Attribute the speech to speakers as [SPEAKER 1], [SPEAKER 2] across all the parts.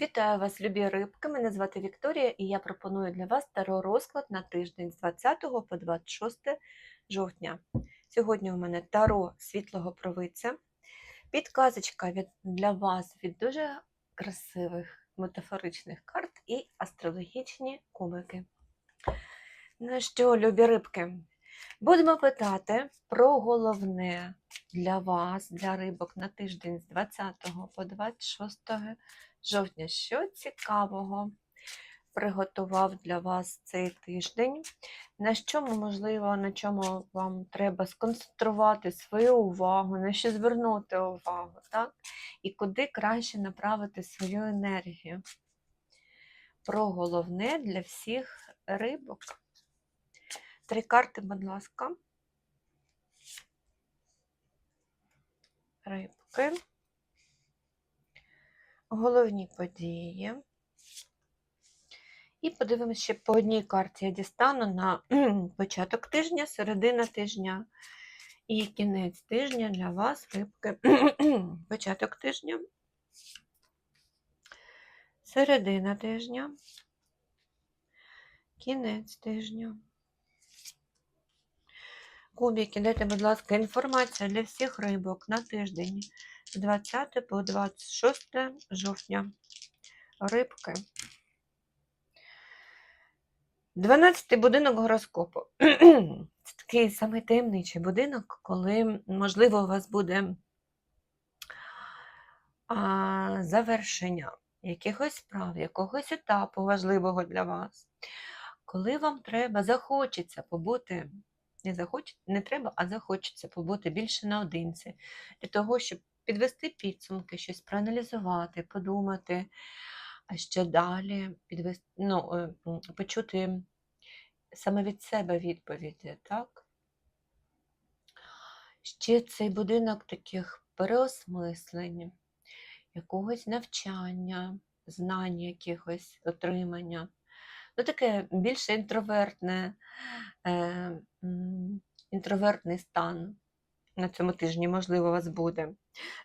[SPEAKER 1] Вітаю вас, любі рибки. Мене звати Вікторія, і я пропоную для вас таро розклад на тиждень з 20 по 26 жовтня. Сьогодні у мене таро світлого провидця. Підказочка від, для вас від дуже красивих метафоричних карт і астрологічні кубики. Ну що, любі рибки, будемо питати про головне для вас, для рибок на тиждень з 20 по 26 жовтня. Що цікавого приготував для вас цей тиждень? На чому, можливо, на чому вам треба сконцентрувати свою увагу, на що звернути увагу, так? І куди краще направити свою енергію? Про головне для всіх рибок. Три карти, будь ласка. Рибки. Головні події. І подивимося ще по одній карті я дістану на початок тижня, середина тижня і кінець тижня для вас, рибки. початок тижня, середина тижня, кінець тижня. Кубики, дайте, будь ласка, інформація для всіх рибок на тиждень з 20 по 26 жовтня. Рибки. 12 будинок гороскопу. Це такий самий таємничий будинок, коли, можливо, у вас буде а, завершення якихось справ, якогось етапу важливого для вас. Коли вам треба, захочеться побути не захоч... не треба, а захочеться побути більше наодинці, для того, щоб підвести підсумки, щось проаналізувати, подумати, а що далі підвести, ну, е, почути саме від себе відповіді, так? Ще цей будинок таких переосмислень, якогось навчання, знань якихось отримання ну, таке більше інтровертне, е, інтровертний стан на цьому тижні, можливо, у вас буде.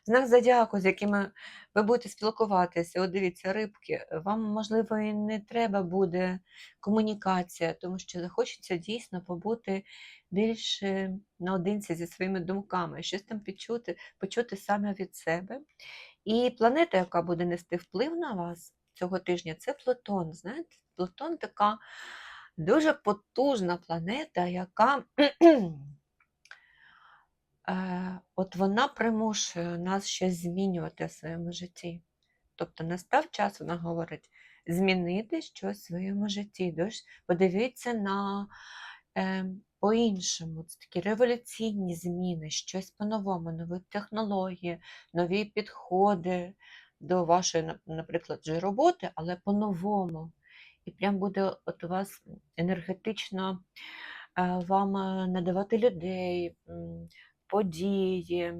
[SPEAKER 1] Знак зодіаку, з якими ви будете спілкуватися, от дивіться, рибки, вам, можливо, і не треба буде комунікація, тому що захочеться дійсно побути більш наодинці зі своїми думками, щось там почути, почути саме від себе. І планета, яка буде нести вплив на вас цього тижня, це Плутон. Знаєте, Плутон така дуже потужна планета, яка е, от вона примушує нас щось змінювати в своєму житті. Тобто настав час, вона говорить, змінити щось в своєму житті. Подивіться на е, по-іншому. Це такі революційні зміни, щось по-новому, нові технології, нові підходи до вашої, наприклад, роботи, але по-новому і прям буде от у вас енергетично е, вам е, надавати людей, події,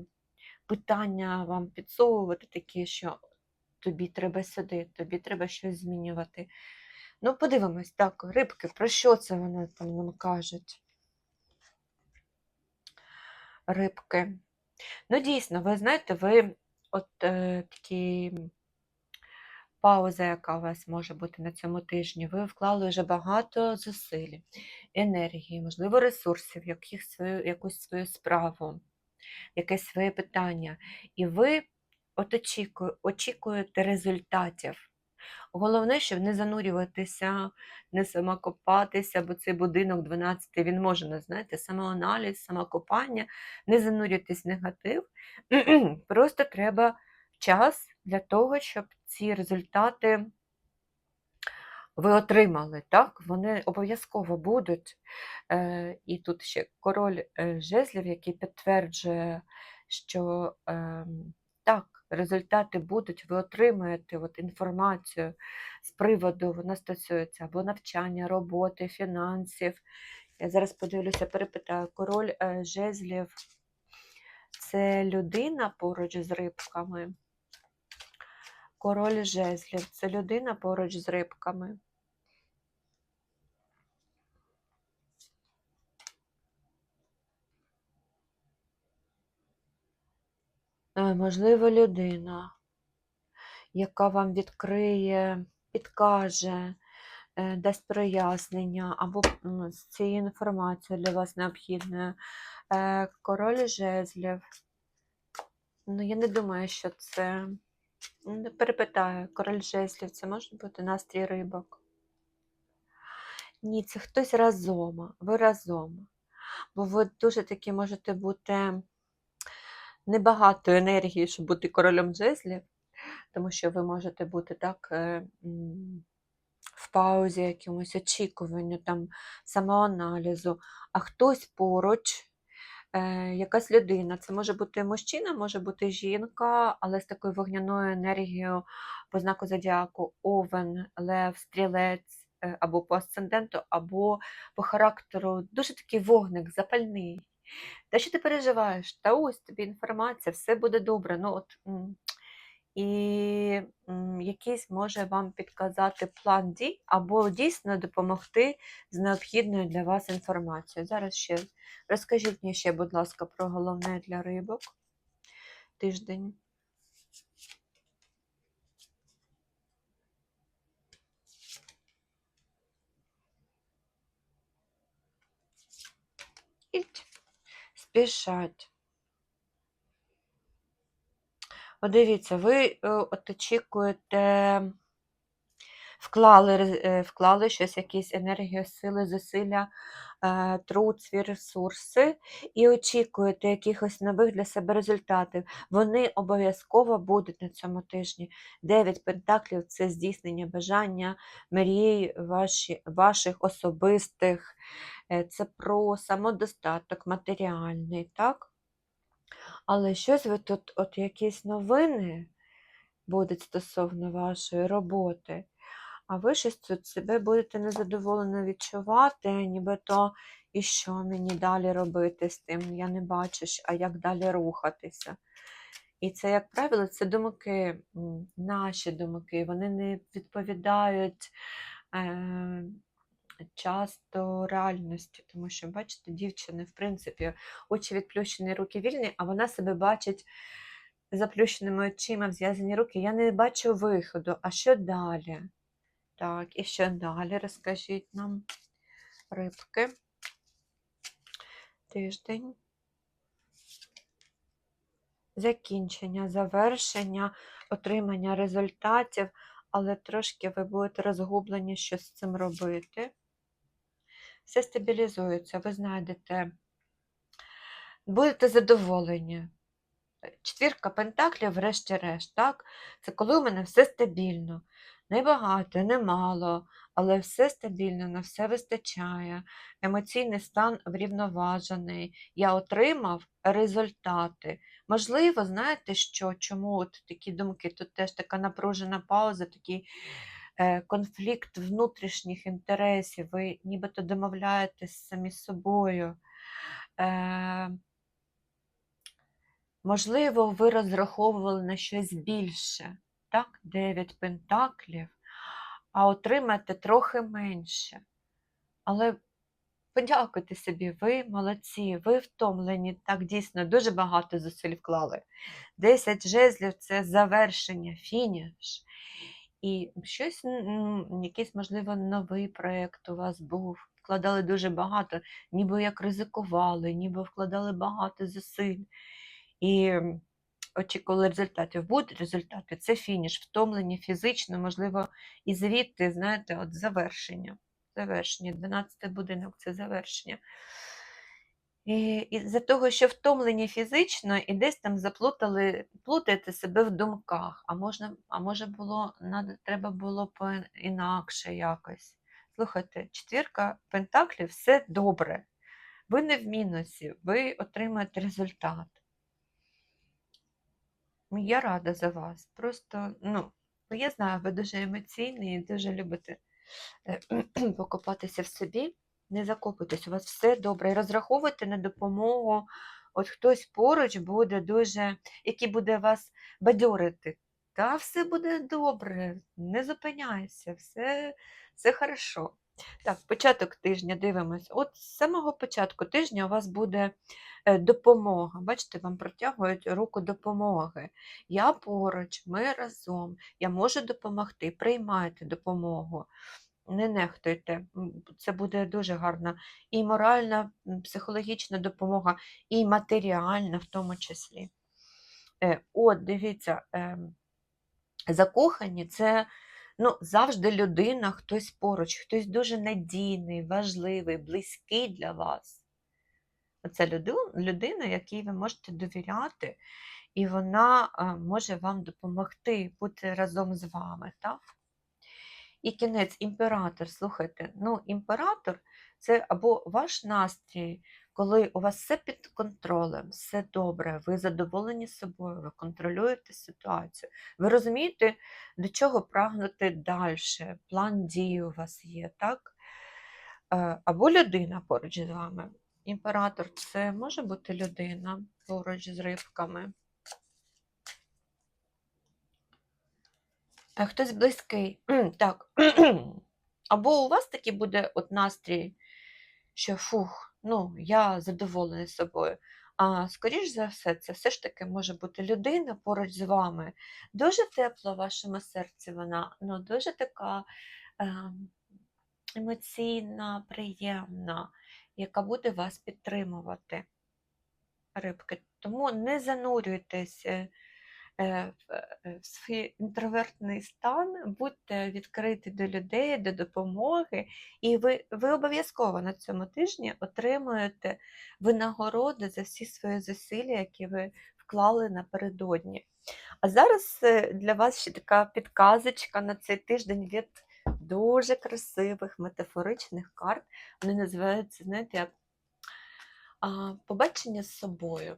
[SPEAKER 1] питання вам підсовувати такі, що тобі треба сюди, тобі треба щось змінювати. Ну, подивимось, так, рибки, про що це вони там нам кажуть? Рибки. Ну, дійсно, ви знаєте, ви от е, такі пауза, яка у вас може бути на цьому тижні, ви вклали вже багато зусиль, енергії, можливо, ресурсів, яких свою, якусь свою справу, якесь своє питання. І ви от очікує, очікуєте результатів. Головне, щоб не занурюватися, не самокопатися, бо цей будинок 12 він може, знаєте, самоаналіз, самокопання, не занурюватись в негатив. Просто треба час для того, щоб ці результати ви отримали. так? Вони обов'язково будуть. Е, І тут ще король е, жезлів, який підтверджує, що е, так, результати будуть, ви отримаєте от інформацію з приводу, вона стосується або навчання, роботи, фінансів. Я зараз подивлюся, перепитаю, король е, жезлів це людина поруч з рибками. Король жезлів це людина поруч з рибками. Можливо, людина. яка вам відкриє, підкаже, е, дасть прояснення або з цією інформацією для вас необхідною. Е, Король жезлів. Ну, я не думаю, що це. Перепитаю, король жезлів, це може бути настрій рибок. Ні, це хтось разом, ви разом. Бо ви дуже таки можете бути небагато енергії, щоб бути королем жезлів, тому що ви можете бути так е, в паузі, якомусь очікуванню, там, самоаналізу, а хтось поруч, е, якась людина. Це може бути мужчина, може бути жінка, але з такою вогняною енергією по знаку зодіаку овен, лев, стрілець, е, або по асценденту, або по характеру. Дуже такий вогник, запальний. Та що ти переживаєш? Та ось тобі інформація, все буде добре. Ну, от, і якийсь може вам підказати план дій, або дійсно допомогти з необхідною для вас інформацією. Зараз ще розкажіть мені ще, будь ласка, про головне для рибок тиждень. Іть, спішать. От дивіться, ви е, от очікуєте, вклали, е, вклали щось, якісь енергію, сили, зусилля, е, труд, свої ресурси, і очікуєте якихось нових для себе результатів. Вони обов'язково будуть на цьому тижні. Дев'ять пентаклів це здійснення бажання, мрій ваші, ваших особистих, е, це про самодостаток матеріальний, так? Але щось ви тут, от якісь новини будуть стосовно вашої роботи, а ви щось тут себе будете незадоволено відчувати, нібито і що мені далі робити з тим, я не бачу, а як далі рухатися. І це, як правило, це думки, наші думки, вони не відповідають е, часто реальності, тому що, бачите, дівчини, в принципі, очі відплющені, руки вільні, а вона себе бачить заплющеними очима, зв'язані руки. Я не бачу виходу. А що далі? Так, і що далі? Розкажіть нам, рибки. Тиждень. Закінчення, завершення, отримання результатів, але трошки ви будете розгублені, що з цим робити. Все стабілізується, ви знайдете, будете задоволені. Четвірка пентаклів, врешті-решт, так? Це коли у мене все стабільно. Не багато, не мало, але все стабільно, на все вистачає. Емоційний стан врівноважений. Я отримав результати. Можливо, знаєте що, чому от такі думки? Тут теж така напружена пауза, такий е, конфлікт внутрішніх інтересів. Ви нібито домовляєтесь самі з собою. Е, Можливо, ви розраховували на щось більше, так? 9 пентаклів, а отримаєте трохи менше. Але подякуйте собі, ви молодці, ви втомлені, так дійсно дуже багато зусиль вклали. 10 жезлів це завершення, фініш. І щось, якийсь, можливо, новий проєкт у вас був. Вкладали дуже багато, ніби як ризикували, ніби вкладали багато зусиль. І очікували результатів. Будуть результати, це фініш, втомлені фізично, можливо, і звідти, знаєте, от завершення. Завершення. 12 будинок це завершення. І, і за того, що втомлені фізично, і десь там заплутали, плутаєте себе в думках. А можна, а може було, надо, треба було інакше якось. Слухайте, четвірка пентаклів все добре. Ви не в мінусі, ви отримаєте результат. Я рада за вас. Просто, ну, ну, я знаю, ви дуже емоційні і дуже любите е, покопатися в собі. Не закопуйтесь, у вас все добре. І розраховуйте на допомогу. От хтось поруч буде дуже, який буде вас бадьорити. Та все буде добре, не зупиняйся, все, все хорошо. Так, початок тижня дивимось. От з самого початку тижня у вас буде е, допомога. Бачите, вам протягують руку допомоги. Я поруч, ми разом, я можу допомогти, приймайте допомогу. Не нехтуйте, це буде дуже гарна і моральна, психологічна допомога, і матеріальна в тому числі. Е, От, дивіться, ем, закохані це ну, завжди людина, хтось поруч, хтось дуже надійний, важливий, близький для вас. Це люду- людина, якій ви можете довіряти, і вона може вам допомогти бути разом з вами. Так? І кінець імператор. Слухайте, ну, імператор це або ваш настрій, коли у вас все під контролем, все добре, ви задоволені собою, ви контролюєте ситуацію. Ви розумієте, до чого прагнути далі, план дії у вас є, так? Е, Або людина поруч з вами. Імператор це може бути людина поруч з рибками. А хтось близький. Так. Або у вас такий буде от настрій, що фух, ну, я задоволений собою. А скоріш за все, це все ж таки може бути людина поруч з вами. Дуже тепла в вашому серці вона, ну, дуже така ем, емоційна, приємна, яка буде вас підтримувати, рибки. Тому не занурюйтесь е, в е, свій інтровертний стан, будьте відкриті до людей, до допомоги, і ви, ви обов'язково на цьому тижні отримуєте винагороди за всі свої зусилля, які ви вклали напередодні. А зараз е, для вас ще така підказочка на цей тиждень від дуже красивих метафоричних карт. Вони називаються, знаєте, як побачення з собою.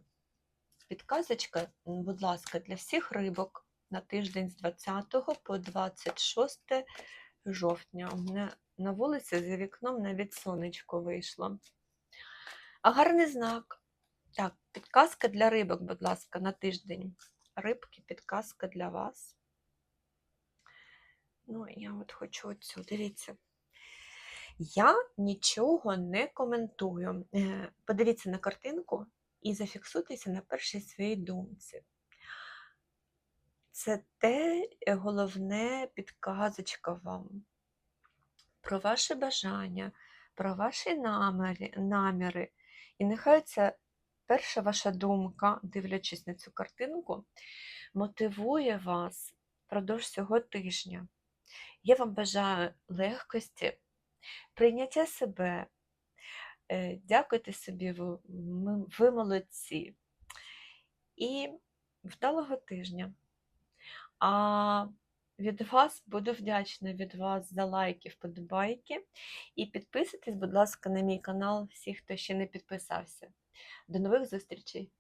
[SPEAKER 1] Підказочка, будь ласка, для всіх рибок на тиждень з 20 по 26 жовтня. У мене на вулиці за вікном навіть сонечко вийшло. А гарний знак. Так, підказка для рибок, будь ласка, на тиждень. Рибки, підказка для вас. Ну, я от хочу оцю, дивіться. Я нічого не коментую. Е, Подивіться на картинку і зафіксуйтеся на першій своїй думці. Це те е, головне підказочка вам про ваші бажання, про ваші наміри, наміри. І нехай ця перша ваша думка, дивлячись на цю картинку, мотивує вас впродовж цього тижня. Я вам бажаю легкості, прийняття себе. Е, Дякуйте собі, ви, ви молодці. І вдалого тижня. А від вас буду вдячна від вас за лайки, вподобайки. І підписуйтесь, будь ласка, на мій канал, всі, хто ще не підписався. До нових зустрічей!